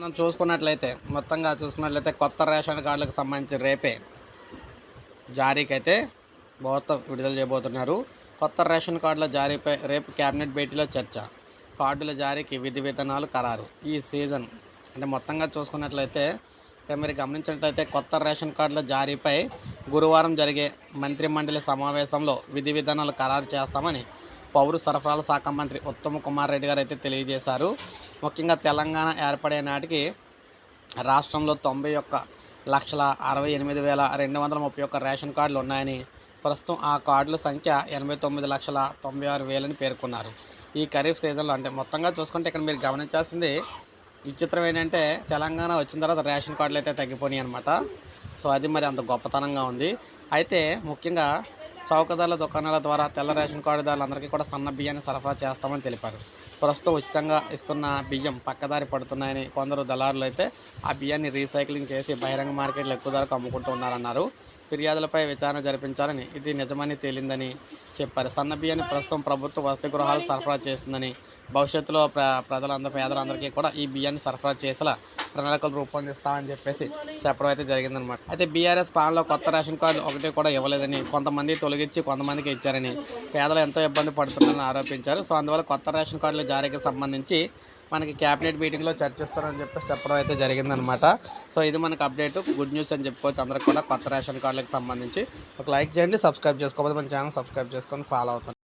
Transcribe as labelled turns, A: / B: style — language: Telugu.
A: మనం చూసుకున్నట్లయితే మొత్తంగా చూసుకున్నట్లయితే కొత్త రేషన్ కార్డులకు సంబంధించి రేపే జారీకి అయితే ముహూర్తం విడుదల చేయబోతున్నారు. కొత్త రేషన్ కార్డుల జారీపై రేపు కేబినెట్ భేటీలో చర్చ. కార్డుల జారీకి విధి విధానాలు ఖరారు. ఈ సీజన్ అంటే మొత్తంగా చూసుకున్నట్లయితే ఇక్కడ మీరు గమనించినట్లయితే కొత్త రేషన్ కార్డుల జారీపై గురువారం జరిగే మంత్రి మండలి సమావేశంలో విధి విధానాలు ఖరారు చేస్తామని పౌర సరఫరాల శాఖ మంత్రి ఉత్తమ్ కుమార్ రెడ్డి గారు అయితే తెలియజేశారు. ముఖ్యంగా తెలంగాణ ఏర్పడే నాటికి రాష్ట్రంలో తొంభై ఒక్క లక్షల అరవై ఎనిమిది వేల రెండు వందల ముప్పై ఒక్క రేషన్ కార్డులు ఉన్నాయని ప్రస్తుతం ఆ కార్డుల సంఖ్య ఎనభై తొమ్మిది లక్షల తొంభై ఆరు వేలని పేర్కొన్నారు. ఈ ఖరీఫ్ సీజన్లో అంటే మొత్తంగా చూసుకుంటే ఇక్కడ మీరు గమనించాల్సింది విచిత్రం ఏంటంటే తెలంగాణ వచ్చిన తర్వాత రేషన్ కార్డులు అయితే తగ్గిపోయినాయి అనమాట సో అది మరి అంత గొప్పతనంగా ఉంది. అయితే ముఖ్యంగా చౌకధరల దుకాణాల ద్వారా తెల్ల రేషన్ కార్డుదారులందరికీ కూడా సన్న బియ్యాన్ని సరఫరా చేస్తామని తెలిపారు. ప్రస్తుతం ఉచితంగా ఇస్తున్న బియ్యం పక్కదారి పడుతున్నాయని కొందరు దళారులు అయితే ఆ బియ్యాన్ని రీసైక్లింగ్ చేసి బహిరంగ మార్కెట్లో ఎక్కువ ధరకు అమ్ముకుంటూ ఉన్నారన్నారు. ఫిర్యాదులపై విచారణ జరిపించాలని ఇది నిజమని తేలిందని చెప్పారు. సన్న బియ్యాన్ని ప్రస్తుతం ప్రభుత్వ వసతి గృహాలు సరఫరా చేస్తుందని భవిష్యత్తులో ప్ర ప్రజలందరూ పేదలందరికీ కూడా ఈ బియ్యాన్ని సరఫరా చేసేలా ప్రణాళికలు రూపొందిస్తామని చెప్పేసి చెప్పడం అయితే జరిగిందనమాట అయితే బీఆర్ఎస్ పాలనలో కొత్త రేషన్ కార్డు ఒకటి కూడా ఇవ్వలేదని కొంతమంది తొలగించి కొంతమందికి ఇచ్చారని పేదలు ఎంతో ఇబ్బంది పడుతున్నారని ఆరోపించారు. సో అందువల్ల కొత్త రేషన్ కార్డుల జారీకి సంబంధించి మనకి క్యాబినెట్ మీటింగ్లో చర్చిస్తారని చెప్పేసి చెప్పడం అయితే జరిగిందనమాట. సో ఇది మనకు అప్డేట్ గుడ్ న్యూస్ అని చెప్పుకోవచ్చు అందరికి కూడా. కొత్త రేషన్ కార్డులకు సంబంధించి. ఒక లైక్ చేయండి సబ్స్క్రైబ్ చేసుకోకపోతే మన ఛానల్ సబ్స్క్రైబ్ చేసుకొని ఫాలో అవుతాను